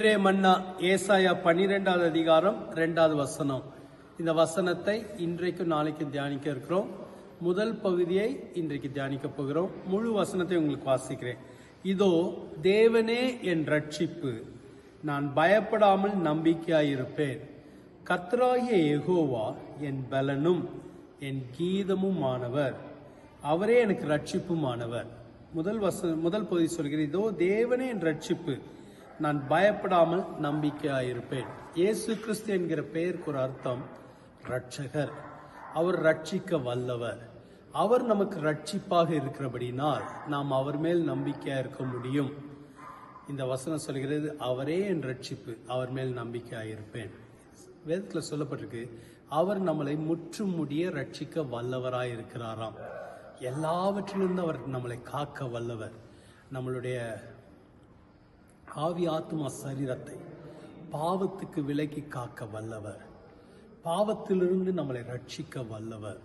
இன்றே மன்னா ஏசாயா பன்னிரெண்டாவது அதிகாரம் ரெண்டாவது வசனம். இந்த வசனத்தை இன்றைக்கும் நாளைக்கும் தியானிக்க இருக்கிறோம். முதல் பகுதியை இன்றைக்கு தியானிக்க போகிறோம். முழு வசனத்தை உங்களுக்கு வாசிக்கிறேன். இதோ தேவனே என் ரட்சிப்பு நான் பயப்படாமல் நம்பிக்கையாயிருப்பேன். கத்ராகிய எகோவா என் பலனும் என் கீதமும் ஆனவர் அவரே எனக்கு ரட்சிப்புமானவர் முதல் வச முதல் பகுதி சொல்கிறேன். இதோ தேவனே என் ரட்சிப்பு நான் பயப்படாமல் நம்பிக்கையாயிருப்பேன். இயேசு கிறிஸ்து என்கிற பெயருக்கு ஒரு அர்த்தம் ரட்சகர் அவர் ரட்சிக்க வல்லவர். அவர் நமக்கு ரட்சிப்பாக இருக்கிறபடினால் நாம் அவர் மேல் நம்பிக்கையாக இருக்க முடியும். இந்த வசனம் சொல்கிறது அவரே என் ரட்சிப்பு அவர் மேல் நம்பிக்கையாயிருப்பேன். வேதத்தில் சொல்லப்பட்டிருக்கு அவர் நம்மளை முற்றும் முடிய ரட்சிக்க வல்லவராய் இருக்கிறாராம். எல்லாவற்றிலிருந்து அவர் நம்மளை காக்க வல்லவர். நம்மளுடைய ஆவி ஆத்மா சரீரத்தை பாவத்துக்கு விலக்கி காக்க வல்லவர். பாவத்திலிருந்து நம்மளை ரட்சிக்க வல்லவர்.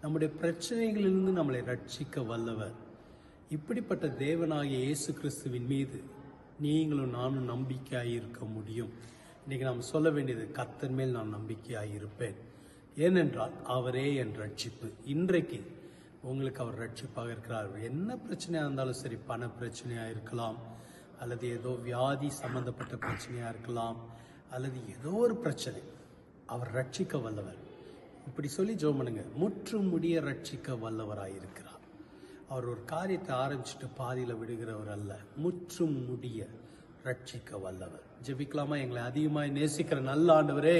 நம்முடைய பிரச்சனைகளிலிருந்து நம்மளை ரட்சிக்க வல்லவர். இப்படிப்பட்ட தேவனாகிய இயேசு கிறிஸ்துவின் மீது நீங்களும் நானும் நம்பிக்கையாக இருக்க முடியும். இன்றைக்கி நாம் சொல்ல வேண்டியது கத்தன் மேல் நான் நம்பிக்கையாக இருப்பேன். ஏனென்றால் அவரே என் ரட்சிப்பு. இன்றைக்கு உங்களுக்கு அவர் ரட்சிப்பாக இருக்கிறார். என்ன பிரச்சனையாக இருந்தாலும் சரி பண பிரச்சனையாக இருக்கலாம் அல்லது ஏதோ வியாதி சம்பந்தப்பட்ட பிரச்சனையாக இருக்கலாம் அல்லது ஏதோ ஒரு பிரச்சனை அவர் ரட்சிக்க வல்லவர். இப்படி சொல்லி ஜோமனுங்க பண்ணுங்க. முற்றும் முடிய ரட்சிக்க வல்லவராக இருக்கிறார். அவர் ஒரு காரியத்தை ஆரம்பிச்சுட்டு பாதியில் விடுகிறவர் அல்ல. முற்றும் முடிய ரட்சிக்க வல்லவர். ஜெபிக்கலாமா? எங்களை அதிகமாக நேசிக்கிற நல்ல ஆண்டவரே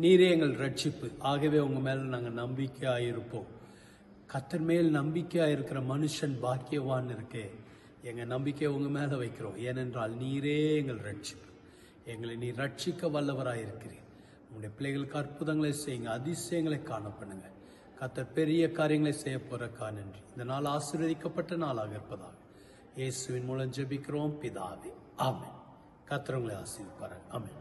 நீரே எங்கள் ரட்சிப்பு. ஆகவே உங்கள் மேலே நாங்கள் நம்பிக்கையாக இருப்போம். கத்தர் மேல் நம்பிக்கையாக இருக்கிற மனுஷன் பாக்கியவான் இருக்கே. எங்கள் நம்பிக்கை உங்கள் மேலே வைக்கிறோம். ஏனென்றால் நீரே எங்கள் ரட்சிப்பு எங்களை நீ ரட்சிக்க வல்லவராக இருக்கிறீர். உங்களுடைய பிள்ளைகளுக்கு அற்புதங்களை செய்யுங்க அதிசயங்களை காண பண்ணுங்க கத்தர் பெரிய காரியங்களை செய்ய போறக்கா நன்றி. இந்த நாள் ஆசீர்வதிக்கப்பட்ட நாளாக இருப்பதாக இயேசுவின் மூலம் ஜெபிக்கிறோம். பிதாவே ஆமே கத்தர் உங்களை ஆமே